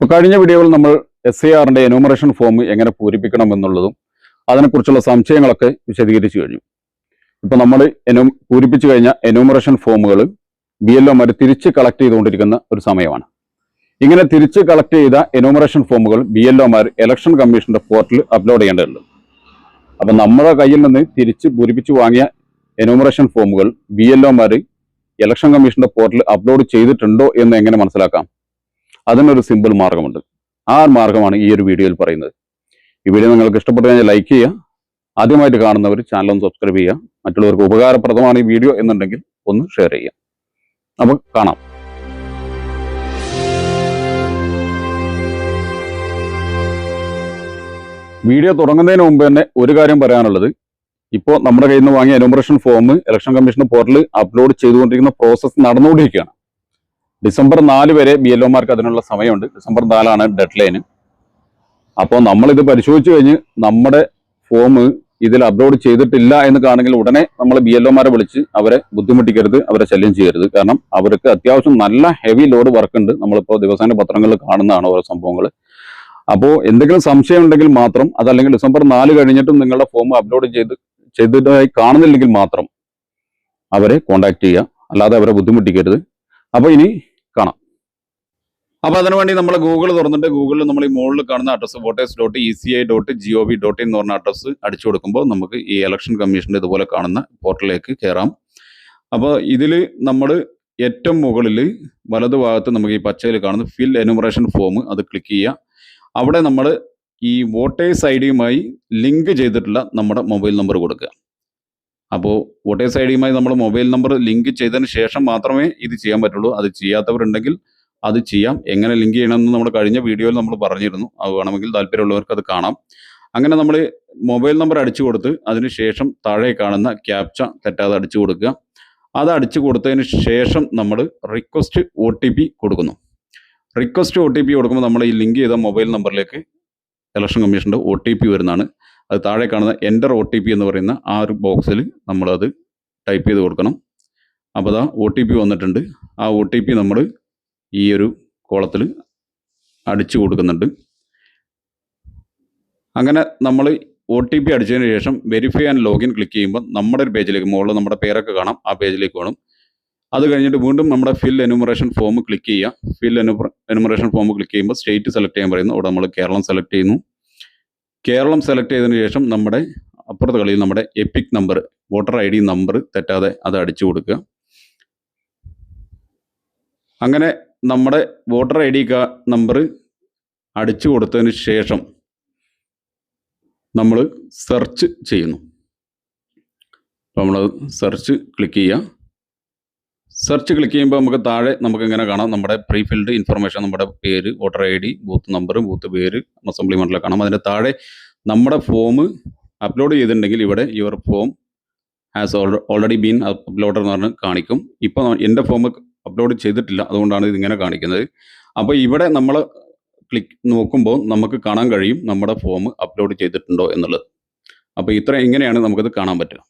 കഴിഞ്ഞ വീഡിയോയിൽ നമ്മൾ എസ് ഐ ആറിന്റെ എനോമറേഷൻ ഫോം എങ്ങനെ പൂരിപ്പിക്കണം എന്നുള്ളതും അതിനെക്കുറിച്ചുള്ള സംശയങ്ങളൊക്കെ വിശദീകരിച്ചു കഴിഞ്ഞു. ഇപ്പോൾ നമ്മൾ എനോ പൂരിപ്പിച്ചു കഴിഞ്ഞ എനോമറേഷൻ ഫോമുകൾ ബി എൽ ഒമാർ തിരിച്ച് കളക്ട് ചെയ്തുകൊണ്ടിരിക്കുന്ന ഒരു സമയമാണ്. ഇങ്ങനെ തിരിച്ച് കളക്ട് ചെയ്ത എനോമറേഷൻ ഫോമുകൾ ബി എൽ ഒമാർ ഇലക്ഷൻ കമ്മീഷന്റെ പോർട്ടലിൽ അപ്ലോഡ് ചെയ്യേണ്ടതുണ്ട്. അപ്പൊ നമ്മുടെ കയ്യിൽ നിന്ന് തിരിച്ച് പൂരിപ്പിച്ച് വാങ്ങിയ എനോമറേഷൻ ഫോമുകൾ ബി എൽ ഒമാർ ഇലക്ഷൻ കമ്മീഷന്റെ പോർട്ടലിൽ അപ്ലോഡ് ചെയ്തിട്ടുണ്ടോ എന്ന് എങ്ങനെ മനസ്സിലാക്കാം? അതിനൊരു സിമ്പിൾ മാർഗമുണ്ട്. ആ മാർഗമാണ് ഈ ഒരു വീഡിയോയിൽ പറയുന്നത്. ഈ വീഡിയോ നിങ്ങൾക്ക് ഇഷ്ടപ്പെട്ടു കഴിഞ്ഞാൽ ലൈക്ക് ചെയ്യുക. ആദ്യമായിട്ട് കാണുന്നവർ ചാനൽ ഒന്ന് സബ്സ്ക്രൈബ് ചെയ്യുക. മറ്റുള്ളവർക്ക് ഉപകാരപ്രദമാണ് ഈ വീഡിയോ എന്നുണ്ടെങ്കിൽ ഒന്ന് ഷെയർ ചെയ്യുക. അപ്പോൾ കാണാം. വീഡിയോ തുടങ്ങുന്നതിന് മുമ്പ് തന്നെ ഒരു കാര്യം പറയാനുള്ളത്. ഇപ്പോൾ നമ്മുടെ കയ്യിൽ നിന്ന് വാങ്ങിയ എനോമറേഷൻ ഫോം ഇലക്ഷൻ കമ്മീഷൻ പോർട്ടലിൽ അപ്ലോഡ് ചെയ്തുകൊണ്ടിരിക്കുന്ന പ്രോസസ്സ് നടന്നുകൊണ്ടിരിക്കുകയാണ്. ഡിസംബർ നാല് വരെ ബി എൽ ഒമാർക്ക് അതിനുള്ള സമയമുണ്ട്. ഡിസംബർ നാലാണ് ഡെഡ് ലൈന് അപ്പോൾ നമ്മളിത് പരിശോധിച്ച് കഴിഞ്ഞ് നമ്മുടെ ഫോം ഇതിൽ അപ്ലോഡ് ചെയ്തിട്ടില്ല എന്ന് കാണെങ്കിൽ ഉടനെ നമ്മൾ ബി എൽ ഒമാരെ വിളിച്ച് അവരെ ബുദ്ധിമുട്ടിക്കരുത് അവരെ ശല്യം ചെയ്യരുത്. കാരണം അവർക്ക് അത്യാവശ്യം നല്ല ഹെവി ലോഡ് വർക്ക് ഉണ്ട് നമ്മളിപ്പോൾ ദിവസേന പത്രങ്ങളിൽ കാണുന്നതാണ് ഓരോ സംഭവങ്ങൾ അപ്പോൾ എന്തെങ്കിലും സംശയം ഉണ്ടെങ്കിൽ മാത്രം അതല്ലെങ്കിൽ ഡിസംബർ നാല് കഴിഞ്ഞിട്ടും നിങ്ങളുടെ ഫോം അപ്ലോഡ് ചെയ്ത് ചെയ്തതായി കാണുന്നില്ലെങ്കിൽ മാത്രം അവരെ കോണ്ടാക്ട് ചെയ്യുക. അല്ലാതെ അവരെ ബുദ്ധിമുട്ടിക്കരുത്. അപ്പോൾ ഇനി അപ്പോൾ അതിനുവേണ്ടി നമ്മൾ ഗൂഗിൾ തുറന്നിട്ട് ഗൂഗിളിൽ നമ്മൾ ഈ മുകളിൽ കാണുന്ന address voters dot E C I dot G O V dot in എന്ന് പറഞ്ഞ അഡ്രസ്സ് അടിച്ചു കൊടുക്കുമ്പോൾ നമുക്ക് ഈ ഇലക്ഷൻ കമ്മീഷന്റെ ഇതുപോലെ കാണുന്ന പോർട്ടലിലേക്ക് കയറാം അപ്പോൾ ഇതിൽ നമ്മൾ ഏറ്റവും മുകളിൽ വലതുഭാഗത്ത് നമുക്ക് ഈ പച്ചയിൽ കാണുന്ന ഫിൽ എനുമറേഷൻ ഫോം അത് ക്ലിക്ക് ചെയ്യുക അവിടെ നമ്മൾ ഈ വോട്ടേഴ്സ് ഐ ഡിയുമായി ലിങ്ക് ചെയ്തിട്ടുള്ള നമ്മുടെ മൊബൈൽ നമ്പർ കൊടുക്കുക. അപ്പോൾ വോട്ടേഴ്സ് ഐ ഡിയുമായി നമ്മൾ മൊബൈൽ നമ്പർ ലിങ്ക് ചെയ്തതിന് ശേഷം മാത്രമേ ഇത് ചെയ്യാൻ പറ്റുള്ളൂ. അത് ചെയ്യാത്തവരുണ്ടെങ്കിൽ അത് ചെയ്യാം. എങ്ങനെ ലിങ്ക് ചെയ്യണമെന്ന് നമ്മൾ കഴിഞ്ഞ വീഡിയോയിൽ നമ്മൾ പറഞ്ഞിരുന്നു. അത് വേണമെങ്കിൽ താല്പര്യമുള്ളവർക്ക് അത് കാണാം. അങ്ങനെ നമ്മൾ മൊബൈൽ നമ്പർ അടിച്ചു കൊടുത്ത് അതിന് ശേഷം താഴെ കാണുന്ന ക്യാപ്ച തെറ്റാതെ അടിച്ചു കൊടുക്കുക. അത് അടിച്ചു കൊടുത്തതിന് ശേഷം നമ്മൾ റിക്വസ്റ്റ് ഒ ടി പി കൊടുക്കുന്നു. റിക്വസ്റ്റ് ഒ ടി പി കൊടുക്കുമ്പോൾ നമ്മൾ ഈ ലിങ്ക് ചെയ്ത മൊബൈൽ നമ്പറിലേക്ക് ഇലക്ഷൻ കമ്മീഷന്റെ ഒ ടി പി വരുന്നതാണ്. അത് താഴെ കാണുന്ന എന്റർ ഒ ടി പി എന്ന് പറയുന്ന ആ ഒരു ബോക്സിൽ നമ്മളത് ടൈപ്പ് ചെയ്ത് കൊടുക്കണം. അപ്പോൾ അതാ ഒ ടി പി വന്നിട്ടുണ്ട്. ആ ഒ ടി പി നമ്മൾ ഈ ഒരു കോളത്തിൽ അടിച്ചു കൊടുക്കുന്നുണ്ട്. അങ്ങനെ നമ്മൾ ഒ ടി പി അടിച്ചതിന് ശേഷം വെരിഫൈ ആൻഡ് ലോഗിൻ ക്ലിക്ക് ചെയ്യുമ്പോൾ നമ്മുടെ ഒരു പേജിലേക്ക് മുകളിൽ നമ്മുടെ പേരൊക്കെ കാണാം ആ പേജിലേക്ക് വേണം. അത് കഴിഞ്ഞിട്ട് വീണ്ടും നമ്മുടെ ഫിൽ എനുമറേഷൻ ഫോം ക്ലിക്ക് ചെയ്യുക. ഫിൽ എനുമറേഷൻ ഫോം ക്ലിക്ക് ചെയ്യുമ്പോൾ സ്റ്റേറ്റ് സെലക്ട് ചെയ്യാൻ പറയുന്നു. അവിടെ നമ്മൾ കേരളം സെലക്ട് ചെയ്യുന്നു. കേരളം സെലക്ട് ചെയ്തതിന് ശേഷം നമ്മുടെ അപ്പുറത്തെ കളിയിൽ നമ്മുടെ EPIC number voter I D number തെറ്റാതെ അത് അടിച്ചു കൊടുക്കുക. അങ്ങനെ നമ്മുടെ വോട്ടർ ഐ ഡി നമ്പർ അടിച്ചു കൊടുത്തതിന് ശേഷം നമ്മൾ സെർച്ച് ചെയ്യുന്നു. നമ്മൾ സെർച്ച് ക്ലിക്ക് ചെയ്യുക സെർച്ച് ക്ലിക്ക് ചെയ്യുമ്പോൾ നമുക്ക് താഴെ നമുക്ക് ഇങ്ങനെ കാണാം. നമ്മുടെ പ്രീ ഫിൽഡ് ഇൻഫർമേഷൻ നമ്മുടെ പേര് voter I D booth number booth പേര് അസംബ്ലി മണ്ഡലം കാണാം. അതിന്റെ താഴെ നമ്മുടെ ഫോം അപ്ലോഡ് ചെയ്തിട്ടുണ്ടെങ്കിൽ ഇവിടെ your form has already been upload എന്ന് പറഞ്ഞ് കാണിക്കും. ഇപ്പോൾ എന്റെ ഫോം അപ്ലോഡ് ചെയ്തിട്ടില്ല. അതുകൊണ്ടാണ് ഇതിങ്ങനെ കാണിക്കുന്നത്. അപ്പോൾ ഇവിടെ നമ്മൾ ക്ലിക്ക് നോക്കുമ്പോൾ നമുക്ക് കാണാൻ കഴിയും നമ്മുടെ ഫോം അപ്ലോഡ് ചെയ്തിട്ടുണ്ടോ എന്നുള്ളത്. അപ്പോൾ ഇത്ര ഇങ്ങനെയാണ് നമുക്കത് കാണാൻ പറ്റുക.